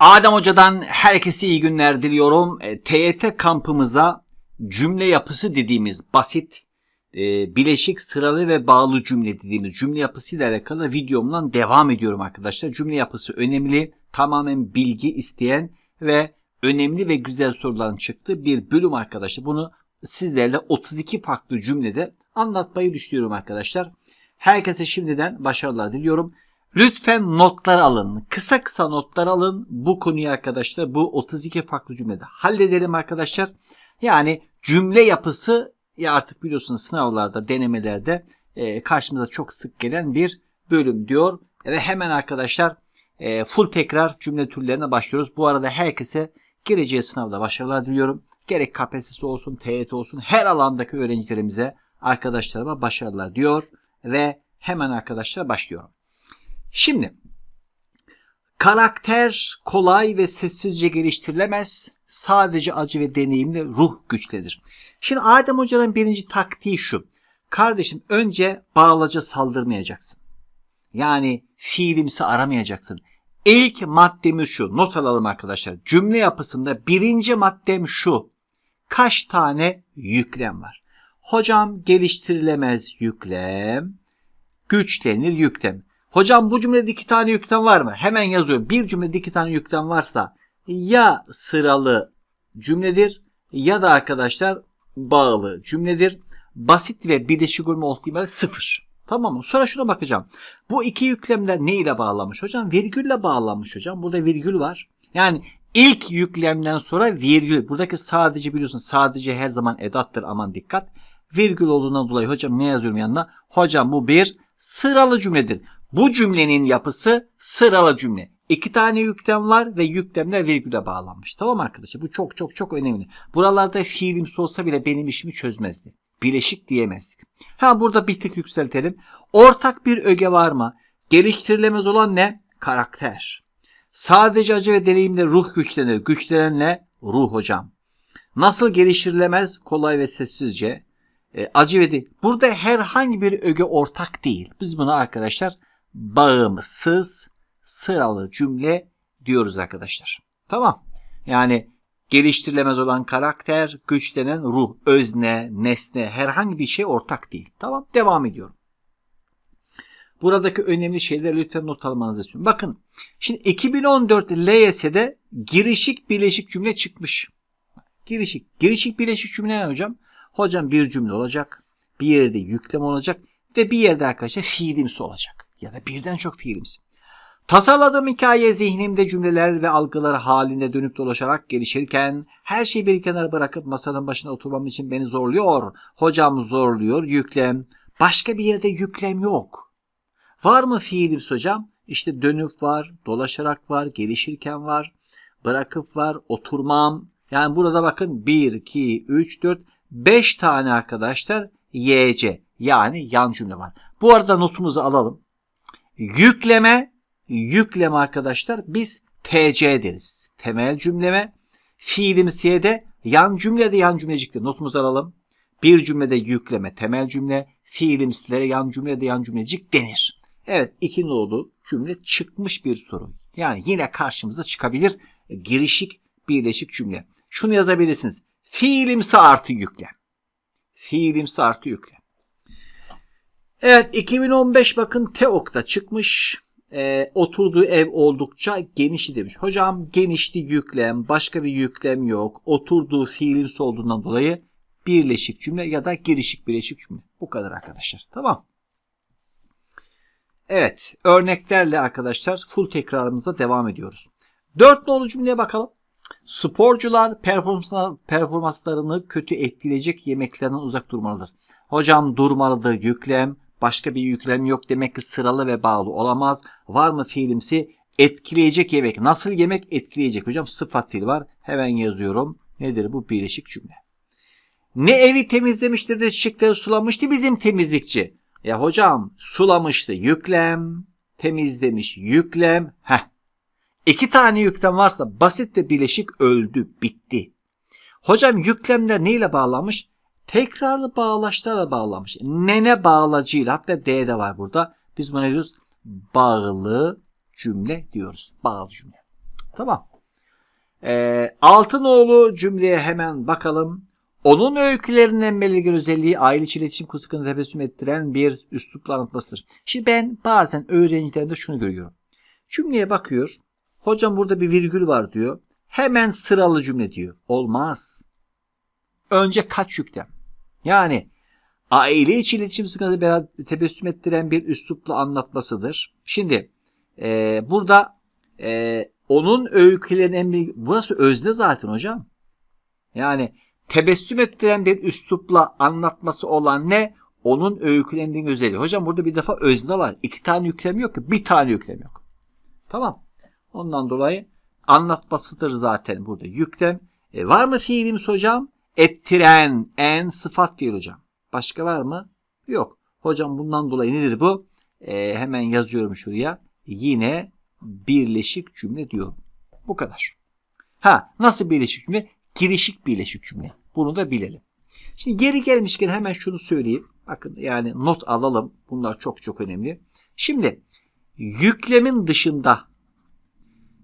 Adem Hoca'dan herkese iyi günler diliyorum. E, TYT kampımıza cümle yapısı dediğimiz basit, e, bileşik, sıralı ve bağlı cümle dediğimiz cümle yapısıyla alakalı videomdan devam ediyorum arkadaşlar. Cümle yapısı önemli, tamamen bilgi isteyen ve önemli ve güzel soruların çıktığı bir bölüm arkadaşlar. Bunu sizlerle 32 farklı cümlede anlatmayı düşünüyorum arkadaşlar. Herkese şimdiden başarılar diliyorum. Lütfen notlar alın. Kısa kısa notlar alın. Bu konuyu arkadaşlar bu 32 farklı cümlede halledelim arkadaşlar. Yani cümle yapısı ya artık biliyorsunuz sınavlarda, denemelerde e, karşımıza çok sık gelen bir bölüm diyor. Ve hemen arkadaşlar e, full tekrar cümle türlerine başlıyoruz. Bu arada herkese gireceği sınavda başarılar diliyorum. Gerek KPSS olsun, TYT olsun her alandaki öğrencilerimize, arkadaşlarıma başarılar diyor. Ve hemen arkadaşlar başlıyorum. Şimdi karakter kolay ve sessizce geliştirilemez. Sadece acı ve deneyimle ruh güçlenir. Şimdi Adem Hoca'nın birinci taktiği şu. Kardeşim önce bağlaca saldırmayacaksın. Yani fiilimsi aramayacaksın. İlk maddemiz şu. Not alalım arkadaşlar. Cümle yapısında birinci maddem şu. Kaç tane yüklem var? Hocam geliştirilemez yüklem, güçlenir yüklem. Hocam bu cümlede iki tane yüklem var mı? Hemen yazıyorum. Bir cümlede iki tane yüklem varsa ya sıralı cümledir ya da arkadaşlar bağlı cümledir. Basit ve birleşik olma ihtimali sıfır. Tamam mı? Sonra şuna bakacağım. Bu iki yüklemler ne ile bağlanmış hocam? Virgülle bağlanmış hocam. Burada virgül var. Yani ilk yüklemden sonra virgül. Buradaki sadece biliyorsun sadece her zaman edattır aman dikkat. Virgül olduğundan dolayı hocam ne yazıyorum yanına? Hocam bu bir sıralı cümledir. Bu cümlenin yapısı sıralı cümle. İki tane yüklem var ve yüklemler virgüle bağlanmış. Tamam arkadaşlar? Bu çok çok çok önemli. Buralarda fiilimsi olsa bile benim işimi çözmezdi. Bileşik diyemezdik. Ha burada bir tık yükseltelim. Ortak bir öge var mı? Geliştirilemez olan ne? Karakter. Sadece acı ve deneyimle ruh güçlenir. Güçlenen ne? Ruh hocam. Nasıl geliştirilemez? Kolay ve sessizce. E, acı ve de burada herhangi bir öge ortak değil. Biz buna arkadaşlar bağımsız sıralı cümle diyoruz arkadaşlar. Tamam. Yani geliştirilemez olan karakter, güçlenen ruh, özne, nesne herhangi bir şey ortak değil. Tamam. Devam ediyorum. Buradaki önemli şeyleri lütfen not almanızı istiyorum. Bakın şimdi 2014 LYS'de girişik birleşik cümle çıkmış. Girişik. Girişik birleşik cümle ne hocam? Hocam bir cümle olacak. Bir yerde yüklem olacak. Ve bir yerde arkadaşlar fiilimsi olacak. Ya da birden çok fiilimsi. Tasarladığım hikaye zihnimde cümleler ve algılar halinde dönüp dolaşarak gelişirken her şeyi bir kenara bırakıp masanın başına oturmam için beni zorluyor. Hocam zorluyor yüklem. Başka bir yerde yüklem yok. Var mı fiilimsi hocam? İşte dönüp var, dolaşarak var, gelişirken var, bırakıp var, oturmam. Yani burada bakın 1, 2, 3, 4, 5 tane arkadaşlar YC yani yan cümle var. Bu arada notumuzu alalım. Yükleme, yükleme arkadaşlar biz TC deriz. Temel cümleme. Fiilimsiye de yan cümlede yan cümleciktir. Notumuzu alalım. Bir cümlede yükleme temel cümle, fiilimsilere yan cümlede yan cümlecik denir. Evet iki nolu cümle çıkmış bir soru. Yani yine karşımıza çıkabilir girişik birleşik cümle. Şunu yazabilirsiniz. Fiilimsi artı yüklem. Fiilimsi artı yüklem. Evet 2015 bakın TEOK'ta çıkmış. E, oturduğu ev oldukça genişti demiş. Hocam genişti yüklem, başka bir yüklem yok. Oturduğu fiilimsi olduğundan dolayı birleşik cümle ya da girişik birleşik cümle. Bu kadar arkadaşlar. Tamam. Evet örneklerle arkadaşlar full tekrarımıza devam ediyoruz. Dört nolu cümleye bakalım. Sporcular performanslarını kötü etkileyecek yemeklerden uzak durmalıdır. Hocam durmalıdır yüklem. Başka bir yüklem yok demek ki sıralı ve bağlı olamaz. Var mı fiilimsi? Etkileyecek yemek. Nasıl yemek etkileyecek? Hocam sıfat fiil var. Hemen yazıyorum. Nedir bu birleşik cümle? Ne evi temizlemiştir de çiçekleri sulamıştı bizim temizlikçi. Ya hocam sulamıştı yüklem, temizlemiş yüklem. Heh. İki tane yüklem varsa basit ve bileşik öldü, bitti. Hocam yüklemler neyle bağlanmış? Tekrarlı bağlaçlarla bağlanmış. Nene bağlacıyla hatta D de var burada. Biz buna diyoruz? Bağlı cümle diyoruz. Bağlı cümle. Tamam. Ee, Altınoğlu cümleye hemen bakalım. Onun öykülerinin en belirgin özelliği aile içi iletişim kursakını tebessüm ettiren bir üslupla anlatmasıdır. Şimdi ben bazen öğrencilerimde şunu görüyorum. Cümleye bakıyor. Hocam burada bir virgül var diyor. Hemen sıralı cümle diyor. Olmaz. Önce kaç yüklem. Yani aile içi iletişim sıkıntı beraber tebessüm ettiren bir üslupla anlatmasıdır. Şimdi e, burada e, onun büyük, burası özne zaten hocam. Yani tebessüm ettiren bir üslupla anlatması olan ne? Onun öykülerinin özelliği. Hocam burada bir defa özne var. İki tane yüklem yok ki. Bir tane yüklem yok. Tamam. Ondan dolayı anlatmasıdır zaten burada yüklem. E, var mı fiilimiz hocam? Ettiren en sıfat fiil hocam. Başka var mı? Yok. Hocam bundan dolayı nedir bu? E, hemen yazıyorum şuraya. Yine birleşik cümle diyorum. Bu kadar. Ha nasıl birleşik cümle? Girişik birleşik cümle. Bunu da bilelim. Şimdi geri gelmişken hemen şunu söyleyeyim. Bakın yani not alalım. Bunlar çok çok önemli. Şimdi yüklemin dışında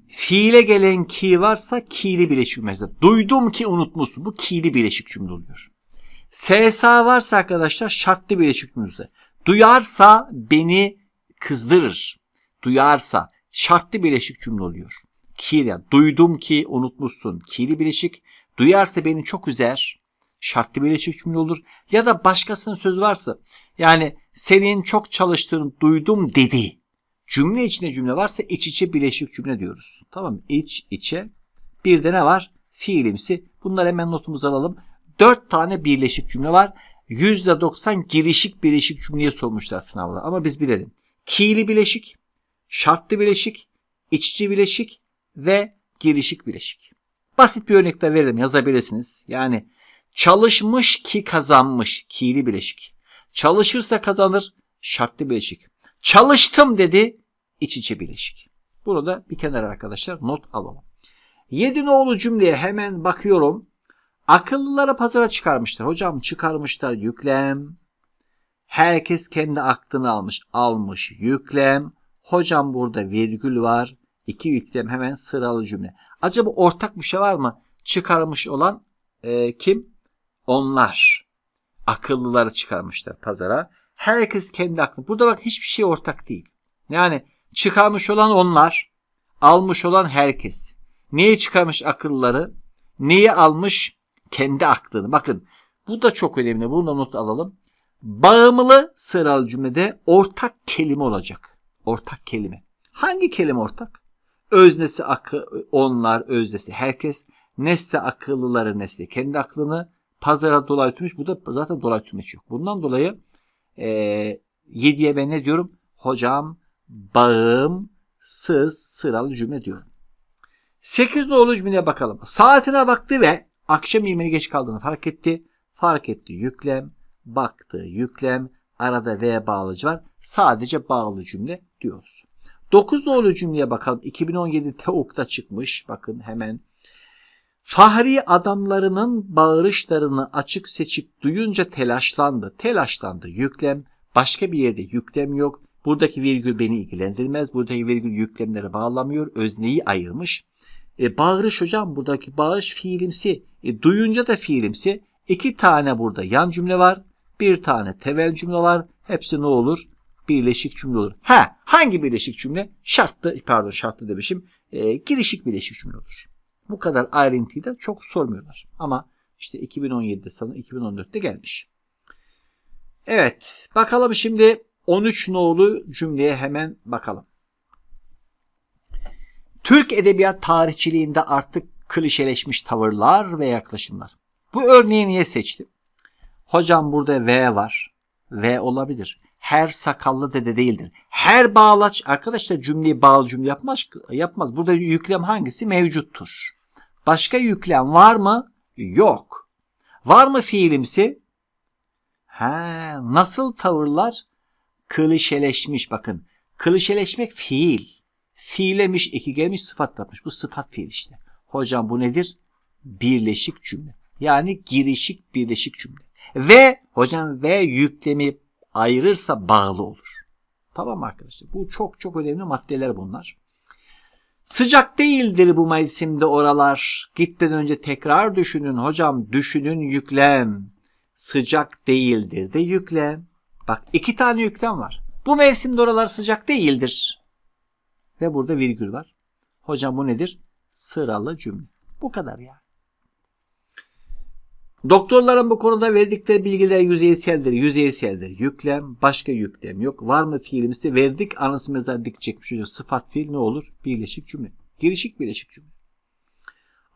fiile gelen ki varsa ki'li bileşik cümlesi. Duydum ki unutmuşsun. Bu ki'li bileşik cümle oluyor. SSA varsa arkadaşlar şartlı bileşik cümlesi. Duyarsa beni kızdırır. Duyarsa şartlı bileşik cümle oluyor. Ki'li duydum ki unutmuşsun. Ki'li bileşik. Duyarsa beni çok üzer. Şartlı bileşik cümle olur. Ya da başkasının söz varsa yani senin çok çalıştığını duydum dedi. Cümle içinde cümle varsa iç içe bileşik cümle diyoruz. Tamam mı? İç içe. Bir de ne var? Fiilimsi. Bunları hemen notumuza alalım. Dört tane birleşik cümle var. %90 girişik bileşik cümleye sormuşlar sınavda. Ama biz bilelim. Ki'li bileşik, şartlı bileşik, iç içe bileşik ve girişik bileşik. Basit bir örnek de verelim yazabilirsiniz. Yani çalışmış ki kazanmış ki'li bileşik. Çalışırsa kazanır şartlı bileşik. Çalıştım dedi iç içe bileşik. Bunu da bir kenara arkadaşlar not alalım. Yedi nolu cümleye hemen bakıyorum. Akıllıları pazara çıkarmışlar. Hocam çıkarmışlar yüklem. Herkes kendi aklını almış. Almış yüklem. Hocam burada virgül var. İki yüklem hemen sıralı cümle. Acaba ortak bir şey var mı? Çıkarmış olan e, kim? Onlar. Akıllıları çıkarmışlar pazara. Herkes kendi aklını. Burada bak hiçbir şey ortak değil. Yani çıkarmış olan onlar. Almış olan herkes. Neyi çıkarmış akıllıları? Neyi almış? Kendi aklını. Bakın bu da çok önemli. Bunu da not alalım. Bağımlı sıralı cümlede ortak kelime olacak. Ortak kelime. Hangi kelime ortak? Öznesi akı, onlar, öznesi herkes. Nesne akıllıları nesne kendi aklını pazara dolayı tutmuş. Bu da zaten dolayı tutmuş yok. Bundan dolayı e, yediye ben ne diyorum? Hocam bağımsız sıralı cümle diyorum. Sekiz nolu cümleye bakalım. Saatine baktı ve akşam yemeğine geç kaldığını fark etti. Fark etti yüklem, baktı yüklem, arada V bağlıcı var. Sadece bağlı cümle diyoruz. 9 nolu cümleye bakalım. 2017 TEOK'ta çıkmış. Bakın hemen. Fahri adamlarının bağırışlarını açık seçik duyunca telaşlandı. Telaşlandı. Yüklem. Başka bir yerde yüklem yok. Buradaki virgül beni ilgilendirmez. Buradaki virgül yüklemlere bağlamıyor. Özneyi ayırmış. E, bağırış hocam buradaki bağış fiilimsi. E, duyunca da fiilimsi. İki tane burada yan cümle var. Bir tane tevel cümle var. Hepsi ne olur? Birleşik cümle olur. Ha, hangi birleşik cümle? Şartlı, pardon şartlı demişim. E, girişik birleşik cümle olur. Bu kadar ayrıntıyı da çok sormuyorlar. Ama işte 2017'de sana 2014'te gelmiş. Evet, bakalım şimdi 13 nolu cümleye hemen bakalım. Türk edebiyat tarihçiliğinde artık klişeleşmiş tavırlar ve yaklaşımlar. Bu örneği niye seçtim? Hocam burada V var. V olabilir. Her sakallı dede değildir. Her bağlaç arkadaşlar cümleyi bağlı cümle yapmaz. yapmaz. Burada yüklem hangisi? Mevcuttur. Başka yüklem var mı? Yok. Var mı fiilimsi? Ha, nasıl tavırlar? Klişeleşmiş bakın. Klişeleşmek fiil. Fiilemiş, iki gelmiş, sıfat yapmış. Bu sıfat fiil işte. Hocam bu nedir? Birleşik cümle. Yani girişik birleşik cümle. Ve hocam ve yüklemi ayırırsa bağlı olur. Tamam arkadaşlar? Bu çok çok önemli maddeler bunlar. Sıcak değildir bu mevsimde oralar. Gitmeden önce tekrar düşünün hocam. Düşünün yüklem. Sıcak değildir de yüklem. Bak iki tane yüklem var. Bu mevsimde oralar sıcak değildir. Ve burada virgül var. Hocam bu nedir? Sıralı cümle. Bu kadar ya. Doktorların bu konuda verdikleri bilgiler yüzeyseldir. Yüzeyseldir. Yüklem, başka yüklem yok. Var mı fiilimizi verdik, anası mezar dik çekmiş. Sıfat fiil ne olur? Birleşik cümle. Girişik birleşik cümle.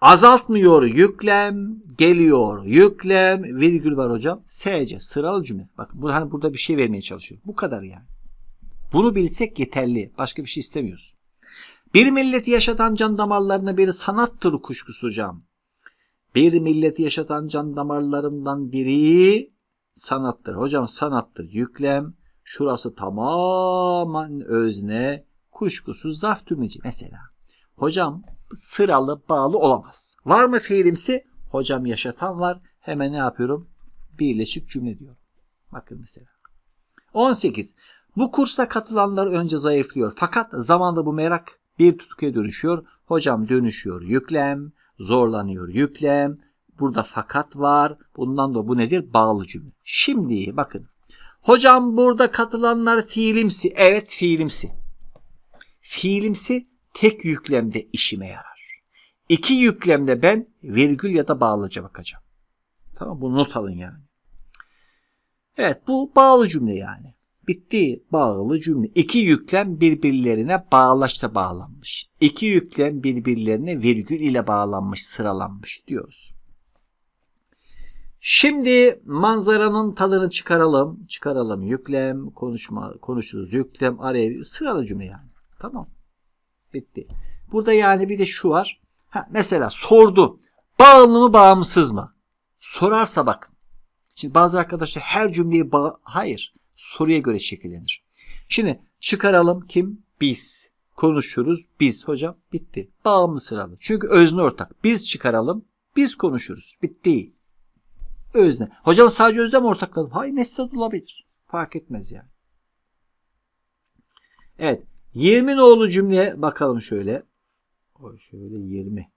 Azaltmıyor yüklem, geliyor yüklem, virgül var hocam. SC sıralı cümle. Bakın bu hani burada bir şey vermeye çalışıyor. Bu kadar yani. Bunu bilsek yeterli. Başka bir şey istemiyoruz. Bir milleti yaşatan can damarlarına biri sanattır kuşkusu hocam. Bir milleti yaşatan can damarlarından biri sanattır. Hocam sanattır. Yüklem. Şurası tamamen özne. Kuşkusuz zarf tümleci mesela. Hocam sıralı bağlı olamaz. Var mı fiilimsi? Hocam yaşatan var. Hemen ne yapıyorum? Birleşik cümle diyorum. Bakın mesela. 18. Bu kursa katılanlar önce zayıflıyor. Fakat zamanla bu merak bir tutkuya dönüşüyor. Hocam dönüşüyor yüklem, zorlanıyor yüklem. Burada fakat var. Bundan da bu nedir? Bağlı cümle. Şimdi bakın. Hocam burada katılanlar fiilimsi. Evet fiilimsi. Fiilimsi tek yüklemde işime yarar. İki yüklemde ben virgül ya da bağlıca bakacağım. Tamam bu not alın yani. Evet bu bağlı cümle yani. Bitti. Bağlı cümle. İki yüklem birbirlerine bağlaşta bağlanmış. İki yüklem birbirlerine virgül ile bağlanmış, sıralanmış diyoruz. Şimdi manzaranın tadını çıkaralım. Çıkaralım. Yüklem, konuşma, konuşuruz. Yüklem, araya sıralı cümle yani. Tamam. Bitti. Burada yani bir de şu var. Ha, mesela sordu. Bağımlı mı bağımsız mı? Sorarsa bak. Şimdi bazı arkadaşlar her cümleyi bağ... Hayır. Soruya göre şekillenir. Şimdi çıkaralım kim? Biz. Konuşuruz. Biz. Hocam bitti. Bağımlı sıralı. Çünkü özne ortak. Biz çıkaralım. Biz konuşuruz. Bitti. Özne. Hocam sadece özne mi ortakladım? Hayır nesne olabilir. Fark etmez yani. Evet. 20 nolu cümleye bakalım şöyle. Şöyle 20.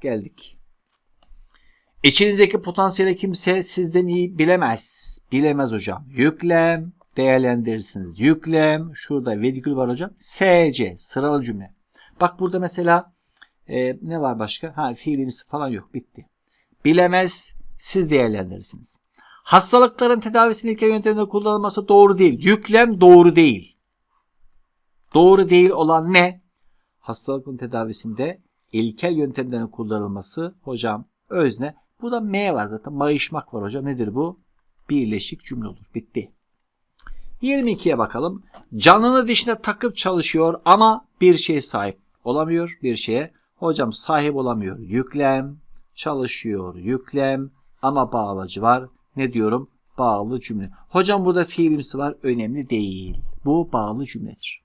Geldik. İçinizdeki potansiyeli kimse sizden iyi bilemez. Bilemez hocam. Yüklem değerlendirirsiniz. Yüklem şurada virgül var hocam. SC sıralı cümle. Bak burada mesela e, ne var başka? Ha fiilimiz falan yok. Bitti. Bilemez siz değerlendirirsiniz. Hastalıkların tedavisinin ilkel yönteminde kullanılması doğru değil. Yüklem doğru değil. Doğru değil olan ne? Hastalıkın tedavisinde ilkel yöntemlerin kullanılması hocam özne. Burada M var zaten. Mayışmak var hocam. Nedir bu? Birleşik cümle olur. Bitti. 22'ye bakalım. Canını dişine takıp çalışıyor ama bir şey sahip olamıyor. Bir şeye. Hocam sahip olamıyor. Yüklem. Çalışıyor. Yüklem. Ama bağlacı var. Ne diyorum? Bağlı cümle. Hocam burada fiilimsi var. Önemli değil. Bu bağlı cümledir.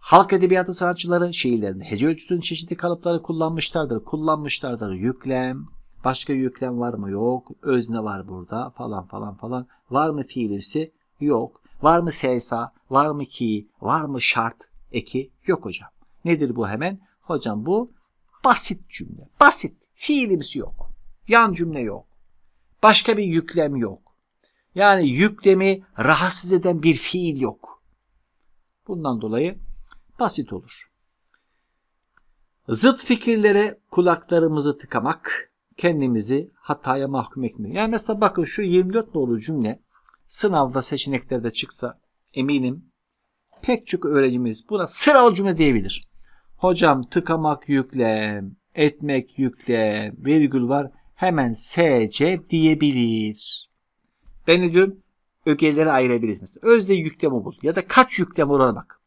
Halk edebiyatı sanatçıları şiirlerinde hece ölçüsünün çeşitli kalıpları kullanmışlardır. Kullanmışlardır. Yüklem, başka yüklem var mı? Yok. Özne var burada falan falan falan. Var mı fiilirsi? Yok. Var mı sesa? Var mı ki? Var mı şart? Eki? Yok hocam. Nedir bu hemen? Hocam bu basit cümle. Basit. Fiilimsi yok. Yan cümle yok. Başka bir yüklem yok. Yani yüklemi rahatsız eden bir fiil yok. Bundan dolayı basit olur. Zıt fikirlere kulaklarımızı tıkamak, kendimizi hataya mahkum etmek. Yani mesela bakın şu 24 nolu cümle sınavda seçeneklerde çıksa eminim pek çok öğrencimiz buna sıralı cümle diyebilir. Hocam tıkamak yüklem, etmek yüklem, virgül var hemen SC diyebilir. Ben ne diyorum? Ögeleri ayırabiliriz mesela. Özde yüklemi bul ya da kaç yüklem orana bak.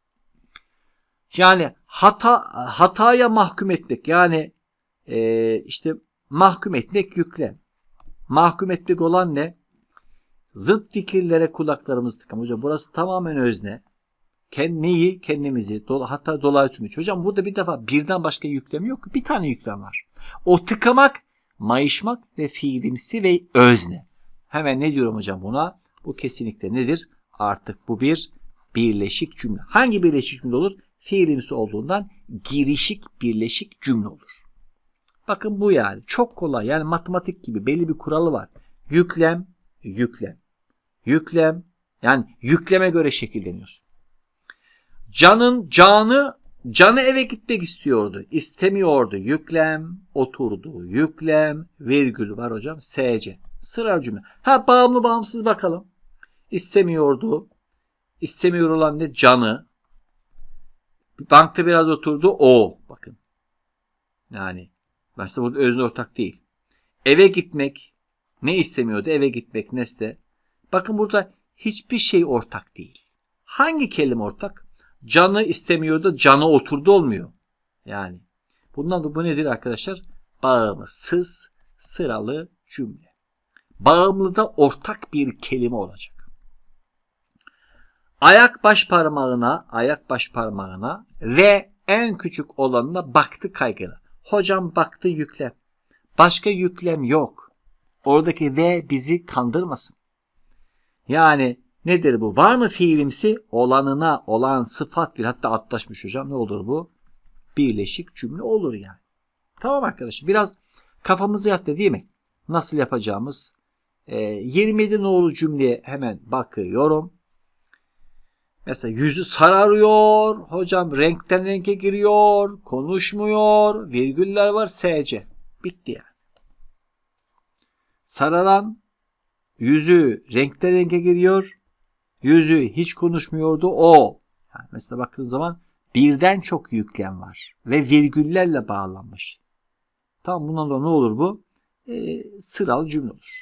Yani hata hataya mahkum etmek yani e, işte mahkum etmek yüklem. Mahkum etmek olan ne? Zıt fikirlere kulaklarımızı tıkam. Hocam burası tamamen özne. Neyi? Kendimizi. Hatta dolayı tümüç. Hocam burada bir defa birden başka yüklem yok. Bir tane yüklem var. O tıkamak, mayışmak ve fiilimsi ve özne. Hemen ne diyorum hocam buna? Bu kesinlikle nedir? Artık bu bir birleşik cümle. Hangi birleşik cümle olur? Fiilimsi olduğundan girişik birleşik cümle olur. Bakın bu yani. Çok kolay. Yani matematik gibi belli bir kuralı var. Yüklem, yüklem. Yüklem, yani yükleme göre şekilleniyorsun. Canın canı canı eve gitmek istiyordu. istemiyordu. Yüklem, oturdu. Yüklem, virgül var hocam. SC. Sıra cümle. Ha bağımlı bağımsız bakalım. İstemiyordu. İstemiyor olan ne? Canı. Bankta biraz oturdu. O. Bakın. Yani mesela burada özne ortak değil. Eve gitmek ne istemiyordu? Eve gitmek nesne. Bakın burada hiçbir şey ortak değil. Hangi kelime ortak? Canı istemiyordu, canı oturdu olmuyor. Yani bundan da bu nedir arkadaşlar? Bağımsız sıralı cümle. Bağımlıda ortak bir kelime olacak. Ayak baş parmağına, ayak baş parmağına ve en küçük olanına baktı kaygılı. Hocam baktı yüklem. Başka yüklem yok. Oradaki ve bizi kandırmasın. Yani nedir bu? Var mı fiilimsi? Olanına olan sıfat bir hatta atlaşmış hocam. Ne olur bu? Birleşik cümle olur yani. Tamam arkadaşlar. Biraz kafamızı yattı değil mi? Nasıl yapacağımız? Ee, 27 nolu cümleye hemen bakıyorum. Mesela yüzü sararıyor. Hocam renkten renge giriyor. Konuşmuyor. Virgüller var. SC. Bitti yani. Sararan yüzü renkten renge giriyor. Yüzü hiç konuşmuyordu. O. Yani mesela baktığın zaman birden çok yüklem var. Ve virgüllerle bağlanmış. Tamam bundan da ne olur bu? Ee, sıralı cümle olur.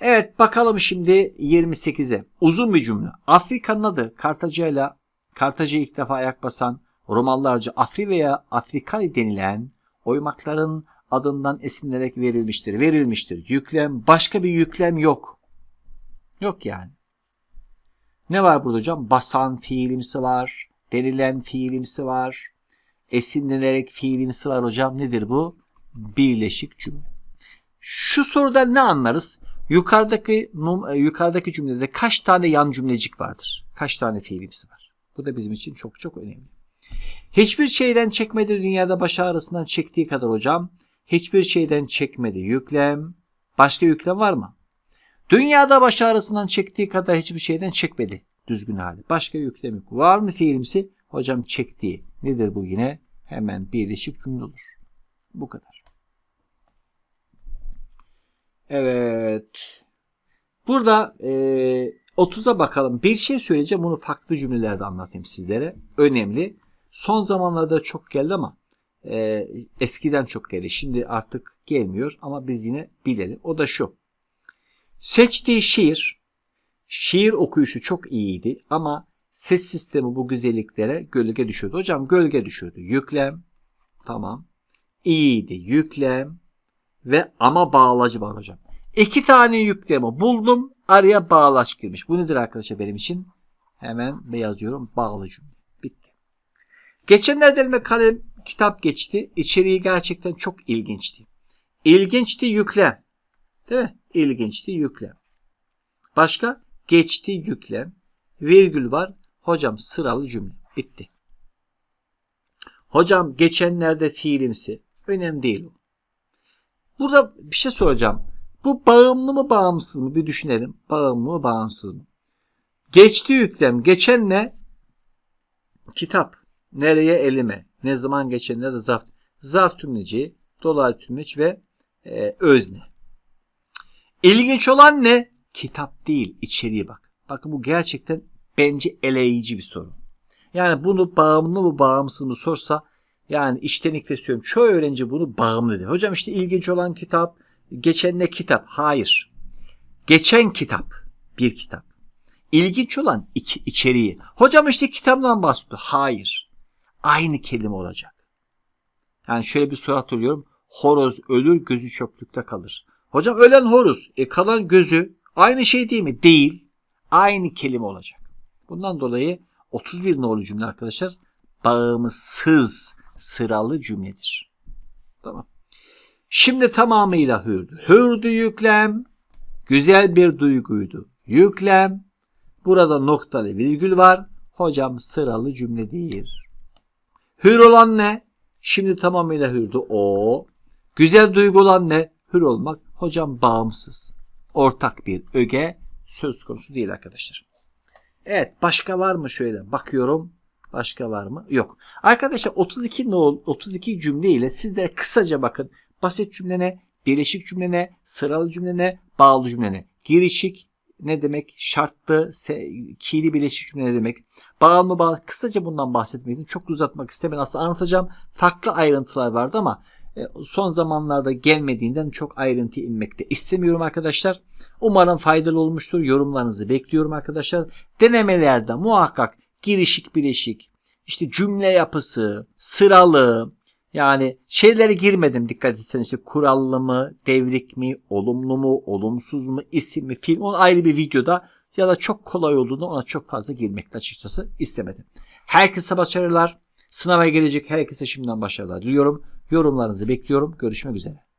Evet bakalım şimdi 28'e. Uzun bir cümle. Afrika'nın adı Kartaca'yla Kartaca'ya ilk defa ayak basan Romalılarca Afri veya Afrikani denilen oymakların adından esinlenerek verilmiştir. Verilmiştir. Yüklem başka bir yüklem yok. Yok yani. Ne var burada hocam? Basan fiilimsi var. Denilen fiilimsi var. Esinlenerek fiilimsi var hocam. Nedir bu? Birleşik cümle. Şu sorudan ne anlarız? Yukarıdaki num- yukarıdaki cümlede kaç tane yan cümlecik vardır? Kaç tane fiilimsi var? Bu da bizim için çok çok önemli. Hiçbir şeyden çekmedi dünyada baş ağrısından çektiği kadar hocam. Hiçbir şeyden çekmedi yüklem. Başka yüklem var mı? Dünyada baş ağrısından çektiği kadar hiçbir şeyden çekmedi düzgün hali. Başka yüklem yok. Var mı fiilimsi? Hocam çektiği. Nedir bu yine? Hemen birleşik cümle olur. Bu kadar. Evet. Burada e, 30'a bakalım. Bir şey söyleyeceğim. Bunu farklı cümlelerde anlatayım sizlere. Önemli. Son zamanlarda çok geldi ama e, eskiden çok geldi. Şimdi artık gelmiyor ama biz yine bilelim. O da şu. Seçtiği şiir, şiir okuyuşu çok iyiydi ama ses sistemi bu güzelliklere gölge düşüyordu. Hocam gölge düşüyordu. Yüklem, tamam. İyiydi, yüklem ve ama bağlacı var hocam. İki tane yüklemi buldum, araya bağlaç girmiş. Bu nedir arkadaşlar benim için? Hemen yazıyorum, bağlı cümle. Bitti. Geçenlerde elime kalem kitap geçti. İçeriği gerçekten çok ilginçti. İlginçti yüklem. Değil mi? İlginçti yüklem. Başka? Geçti yüklem. Virgül var. Hocam sıralı cümle. Bitti. Hocam geçenlerde fiilimsi. Önemli değil o. Burada bir şey soracağım. Bu bağımlı mı bağımsız mı? Bir düşünelim. Bağımlı mı bağımsız mı? Geçti yüklem. Geçen ne? Kitap. Nereye elime? Ne zaman geçenler de zarf. Zarf tümleci, dolaylı tümleç ve e, özne. İlginç olan ne? Kitap değil, içeriğe bak. Bakın bu gerçekten bence eleyici bir soru. Yani bunu bağımlı mı bağımsız mı sorsa yani içtenlikle söylüyorum. Çoğu öğrenci bunu bağımlı diyor. Hocam işte ilginç olan kitap, geçen ne kitap? Hayır. Geçen kitap, bir kitap. İlginç olan iç, içeriği. Hocam işte kitaptan bahsediyor. Hayır. Aynı kelime olacak. Yani şöyle bir soru hatırlıyorum. Horoz ölür gözü çöplükte kalır. Hocam ölen horoz. E kalan gözü aynı şey değil mi? Değil. Aynı kelime olacak. Bundan dolayı 31 nolu cümle arkadaşlar bağımsız sıralı cümledir. Tamam. Şimdi tamamıyla hürdü. Hürdü yüklem. Güzel bir duyguydu. Yüklem. Burada noktalı virgül var. Hocam sıralı cümledir. Hür olan ne? Şimdi tamamıyla hürdü o. Güzel duygu olan ne? Hür olmak. Hocam bağımsız. Ortak bir öge söz konusu değil arkadaşlar. Evet başka var mı şöyle bakıyorum. Başka var mı? Yok. Arkadaşlar 32 nol 32 cümle ile sizlere kısaca bakın. Basit cümle ne? Birleşik cümle ne? Sıralı cümle ne? Bağlı cümle ne? Girişik ne demek? Şartlı, ki'li birleşik cümle ne demek? Bağlı mı bağlı? Kısaca bundan bahsetmedim. Çok uzatmak istemedim. Aslında anlatacağım. Farklı ayrıntılar vardı ama e, son zamanlarda gelmediğinden çok ayrıntıya inmekte istemiyorum arkadaşlar. Umarım faydalı olmuştur. Yorumlarınızı bekliyorum arkadaşlar. Denemelerde muhakkak girişik bileşik, işte cümle yapısı, sıralı, yani şeylere girmedim dikkat etseniz işte kurallı mı, devrik mi, olumlu mu, olumsuz mu, isim mi, film onu ayrı bir videoda ya da çok kolay olduğunu ona çok fazla girmekte açıkçası istemedim. Herkese başarılar. Sınava gelecek herkese şimdiden başarılar diliyorum. Yorumlarınızı bekliyorum. Görüşmek üzere.